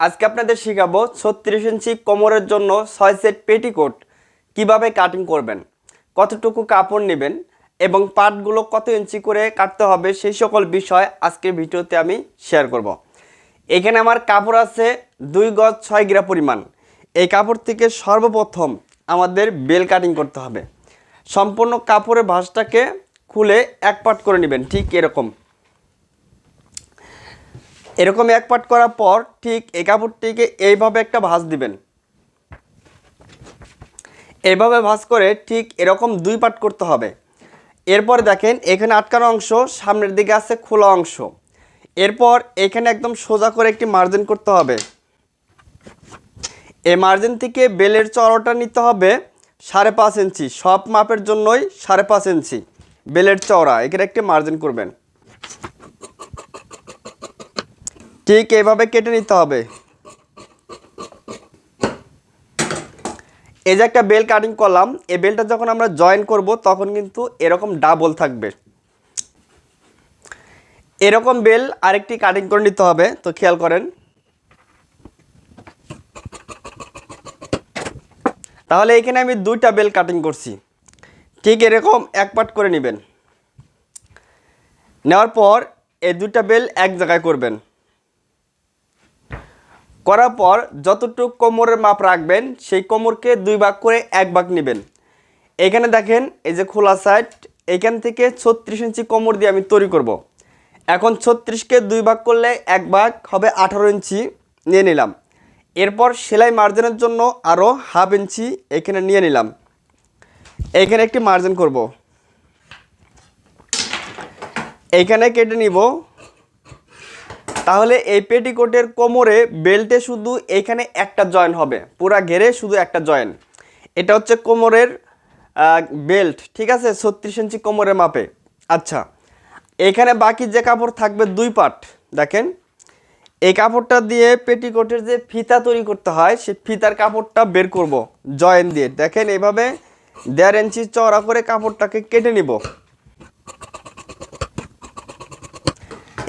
আজকে আপনাদের শেখাবো ছত্রিশ ইঞ্চি কোমরের জন্য ছয় সেট পেটিকোট কীভাবে কাটিং করবেন, কতটুকু কাপড় নেবেন এবং পাটগুলো কত ইঞ্চি করে কাটতে হবে সেই সকল বিষয় আজকের ভিডিওতে আমি শেয়ার করব। এখানে আমার কাপড় আছে দুই গজ ছয় গ্রা পরিমাণ। এই কাপড় থেকে সর্বপ্রথম আমাদের বেল কাটিং করতে হবে। সম্পূর্ণ কাপড়ের ভাঁজটাকে খুলে এক পাট করে নেবেন, ঠিক এরকম। এরকম এক পাট করার পর ঠিক এই কাপড়টিকে এইভাবে একটা ভাঁজ দিবেন। এইভাবে ভাঁজ করে ঠিক এরকম দুই পাট করতে হবে। এরপর দেখেন এখানে আটকানো অংশ, সামনের দিকে আছে খোলা অংশ। এরপর এখানে একদম সোজা করে একটি মার্জিন করতে হবে। এই মার্জিন থেকে বেলের চড়াটা নিতে হবে সাড়ে পাঁচ ইঞ্চি, সব মাপের জন্যই সাড়ে পাঁচ ইঞ্চি, বেলের চওড়া, এখানে একটি মার্জিন করবেন। ঠিক এভাবে কেটে নিতে হবে। এই যে একটা বেল কাটিং করলাম, এই বেলটা যখন আমরা জয়েন করব, তখন কিন্তু এরকম ডাবল থাকবে। এরকম বেল আরেকটি কাটিং করে নিতে হবে, তো খেয়াল করেন। তাহলে এখানে আমি দুইটা বেল কাটিং করছি। ঠিক এরকম এক পাট করে নেবেন। নেওয়ার পর এই দুইটা বেল এক জায়গায় করবেন। করার পর যতটুকু কোমরের মাপ রাখবেন, সেই কোমরকে দুই ভাগ করে এক ভাগ নেবেন। এখানে দেখেন, এই যে খোলা সাইড এখান থেকে ছত্রিশ ইঞ্চি কোমর দিয়ে আমি তৈরি করব। এখন ছত্রিশকে দুই ভাগ করলে এক ভাগ হবে আঠারো ইঞ্চি নিয়ে নিলাম। এরপর সেলাই মার্জিনের জন্য আরও হাফ ইঞ্চি এখানে নিয়ে নিলাম। এখানে একটি মার্জিন করব। এইখানে কেটে নিব। তাহলে এই পেটিকোটের কোমরে বেল্টে শুধু এইখানে একটা জয়েন হবে, পুরা ঘেরে শুধু একটা জয়েন। এটা হচ্ছে কোমরের বেল্ট, ঠিক আছে? ছত্রিশ ইঞ্চি কোমরের মাপে। আচ্ছা এখানে বাকি যে কাপড় থাকবে দুই পাট দেখেন। এই কাপড়টা দিয়ে পেটিকোটের যে ফিতা তৈরি করতে হয়, সেই ফিতার কাপড়টা বের করব, জয়েন দিয়ে। দেখেন এইভাবে দেড় ইঞ্চি চওড়া করে কাপড়টাকে কেটে নিব।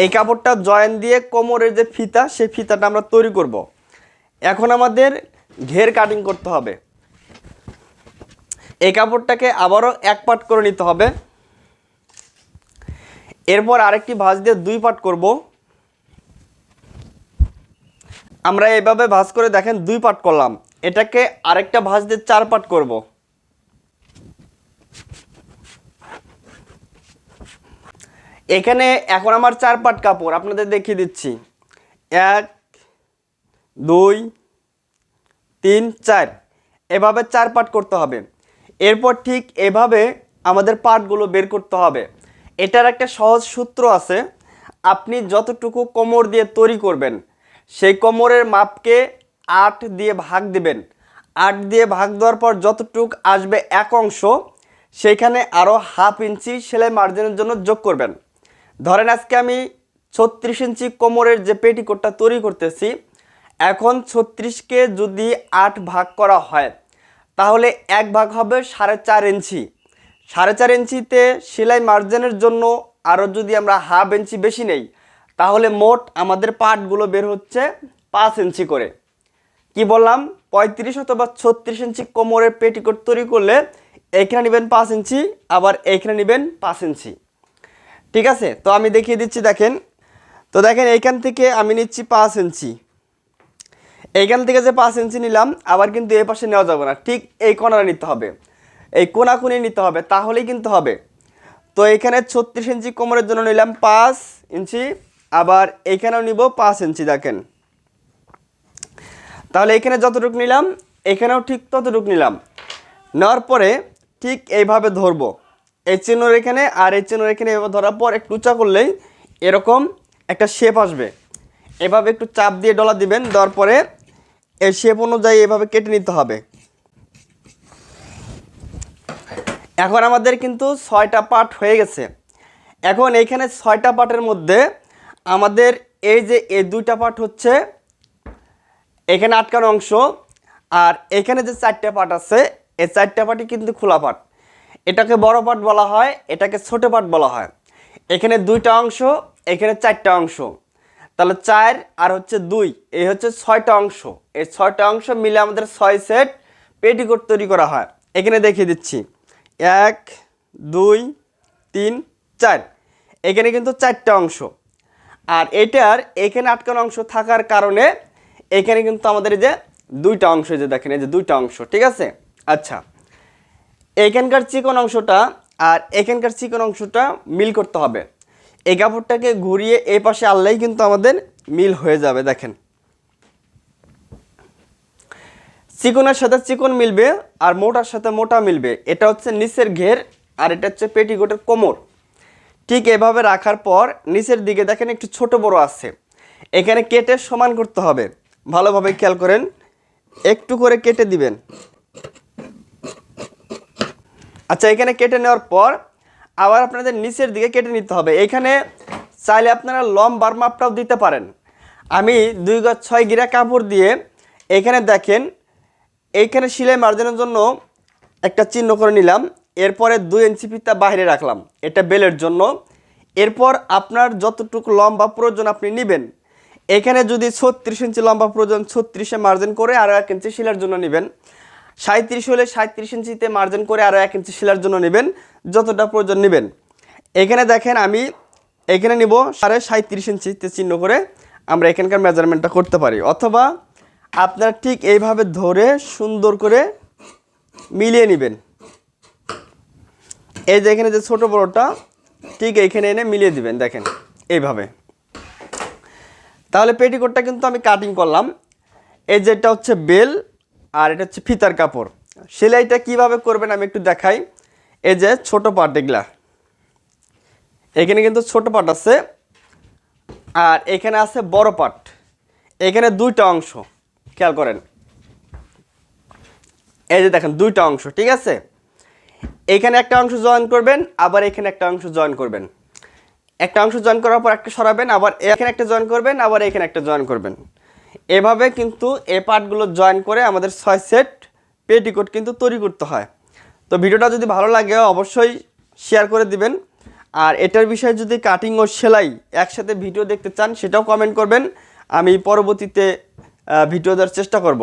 এই কাপড়টা জয়েন দিয়ে কোমরের যে ফিতা, সেই ফিতাটা আমরা তৈরি করব। এখন আমাদের ঘের কাটিং করতে হবে। এই কাপড়টাকে আবারও এক পাট করে নিতে হবে। এরপর আরেকটি ভাঁজ দিয়ে দুই পাট করব। আমরা এইভাবে ভাঁজ করে দেখেন দুই পাট করলাম। এটাকে আরেকটা ভাঁজ দিয়ে চার পাট করব। এখানে এখন আমার চার পাট কাপড়, আপনাদের দেখিয়ে দিচ্ছি। এক, দুই, তিন, চার। এভাবে চার পাট করতে হবে। এরপর ঠিক এভাবে আমাদের পাটগুলো বের করতে হবে। এটার একটা সহজ সূত্র আছে, আপনি যতটুকু কোমর দিয়ে তৈরি করবেন, সেই কোমরের মাপকে আট দিয়ে ভাগ দিবেন। আট দিয়ে ভাগ দেওয়ার পর যতটুক আসবে এক অংশ সেইখানে আরও হাফ ইঞ্চি সেলাই মার্জিনের জন্য যোগ করবেন। ধরেন আজকে আমি ছত্রিশ ইঞ্চি কোমরের যে পেটিকোটটা তৈরি করতেছি, এখন ছত্রিশকে যদি আট ভাগ করা হয়, তাহলে এক ভাগ হবে সাড়ে চার ইঞ্চি। সাড়ে চার ইঞ্চিতে সেলাই মার্জিনের জন্য আরও যদি আমরা হাফ ইঞ্চি বেশি নেই, তাহলে মোট আমাদের পার্টগুলো বের হচ্ছে পাঁচ ইঞ্চি করে। কি বললাম? পঁয়ত্রিশ অথবা ছত্রিশ ইঞ্চি কোমরের পেটিকোট তৈরি করলে এইখানে নেবেন পাঁচ ইঞ্চি, আবার এইখানে নেবেন পাঁচ ইঞ্চি। ঠিক আছে? তো আমি দেখিয়ে দিচ্ছি, দেখেন। তো দেখেন, এইখান থেকে আমি নিচ্ছি পাঁচ ইঞ্চি। এইখান থেকে যে পাঁচ ইঞ্চি নিলাম, আবার কিন্তু এই পাশে নেওয়া যাবে না। ঠিক এই কোনাটা নিতে হবে। এই কোনাকুনি নিতে হবে, তাহলেই কিন্তু হবে। তো এখানে ছত্রিশ ইঞ্চি কোমরের জন্য নিলাম পাঁচ ইঞ্চি, আবার এখানেও নিব পাঁচ ইঞ্চি, দেখেন। তাহলে এখানে যতটুকু নিলাম, এখানেও ঠিক ততটুকু নিলাম। নেওয়ার পরে ঠিক এইভাবে ধরবো। এই চিহ্নর এখানে আর এই চিহ্নর এখানে এভাবে ধরার পর একটু উঁচা করলেই এরকম একটা শেপ আসবে। এভাবে একটু চাপ দিয়ে ডলা দিবেন, দেওয়ার পরে এই শেপ অনুযায়ী এভাবে কেটে নিতে হবে। এখন আমাদের কিন্তু ছয়টা পার্ট হয়ে গেছে। এখন এইখানে ছয়টা পার্টের মধ্যে আমাদের এই যে এই দুইটা পার্ট হচ্ছে এখানে আটকানো অংশ, আর এখানে যে চারটে পার্ট আছে, এই চারটে পার্টই কিন্তু খোলা পার্ট এটাকে বড় পাট বলা হয়, এটাকে ছোট পাট বলা হয়। এখানে দুইটা অংশ, এখানে চারটা অংশ। তাহলে চার আর হচ্ছে দুই, এই হচ্ছে ছয়টা অংশ। এই ছয়টা অংশ মিলে আমাদের ছয় সেট পেটিকোট তৈরি করা হয়। এখানে দেখিয়ে দিচ্ছি। এক, দুই, তিন, চার। এখানে কিন্তু চারটা অংশ। আর এটার এখানে আটকানো অংশ থাকার কারণে এখানে কিন্তু আমাদের যে দুইটা অংশ যে দেখেন, এই যে দুইটা অংশ, ঠিক আছে? আচ্ছা। এখানকার চিকন অংশটা আর এখানকার চিকন অংশটা মিল করতে হবে। এই কাপড়টাকে ঘুরিয়ে এই পাশে আনলেই কিন্তু আমাদের মিল হয়ে যাবে, দেখেন। চিকনের সাথে চিকন মিলবে আর মোটার সাথে মোটা মিলবে। এটা হচ্ছে নিচের ঘের আর এটা হচ্ছে পেটিকোটের কোমর। ঠিক এভাবে রাখার পর নিচের দিকে দেখেন একটু ছোট বড় আছে। এখানে কেটে সমান করতে হবে। ভালোভাবে খেয়াল করেন, একটু করে কেটে দিবেন। আচ্ছা এখানে কেটে নেওয়ার পর আবার আপনাদের নিচের দিকে কেটে নিতে হবে। এখানে চাইলে আপনারা লম্বার মাপটাও দিতে পারেন। আমি দুই গজ ছয় গিরা কাপড় দিয়ে এখানে দেখেন এইখানে সেলাই মার্জিনের জন্য একটা চিহ্ন করে নিলাম। এরপরে দুই ইঞ্চি ফিতা বাইরে রাখলাম, এটা বেলের জন্য। এরপর আপনার যতটুকু লম্বা প্রয়োজন আপনি নেবেন। এখানে যদি ছত্রিশ ইঞ্চি লম্বা প্রয়োজন, ছত্রিশে মার্জিন করে আরও এক ইঞ্চি শিলার জন্য নেবেন। সাঁত্রিশ হলে সাঁত্রিশ ইঞ্চিতে মার্জিন করে আরও এক ইঞ্চি শিলার জন্য নেবেন, যতটা প্রয়োজন নেবেন। এখানে দেখেন আমি, এখানে নিব সাড়ে সাঁত্রিশ ইঞ্চিতে চিহ্ন করে আমরা এখানকার মেজারমেন্টটা করতে পারি। অথবা আপনারা ঠিক এইভাবে ধরে সুন্দর করে মিলিয়ে নেবেন। এই যে এখানে যে ছোটো বড়োটা, ঠিক এইখানে এনে মিলিয়ে দিবেন, দেখেন, এইভাবে। তাহলে পেটিকোটটা কিন্তু আমি কাটিং করলাম। এই যেটা হচ্ছে বেল আর এটা হচ্ছে ফিতার কাপড়। সেলাইটা কীভাবে করবেন আমি একটু দেখাই। এই যে ছোট পাট এগুলা। এখানে কিন্তু ছোট পাট আছে। আর এখানে আছে বড় পাট। এখানে দুইটা অংশ। খেয়াল করেন। এই যে দেখেন, দুইটা অংশ, ঠিক আছে? এখানে একটা অংশ জয়েন করবেন, আবার এখানে একটা অংশ জয়েন করবেন। একটা অংশ জয়েন করার পর একটা সরাবেন, আবার এখানে একটা জয়েন করবেন, আবার এখানে একটা জয়েন করবেন। এভাবে কিন্তু এ পার্টগুলো জয়েন করে আমাদের ছয় সেট পেটিকোট কিন্তু তৈরি করতে হয়। তো ভিডিওটা যদি ভালো লাগে অবশ্যই শেয়ার করে দিবেন। আর এটার বিষয়ে যদি কাটিং ও সেলাই একসাথে ভিডিও দেখতে চান, সেটাও কমেন্ট করবেন। আমি পরবর্তীতে ভিডিও দেওয়ার চেষ্টা করব।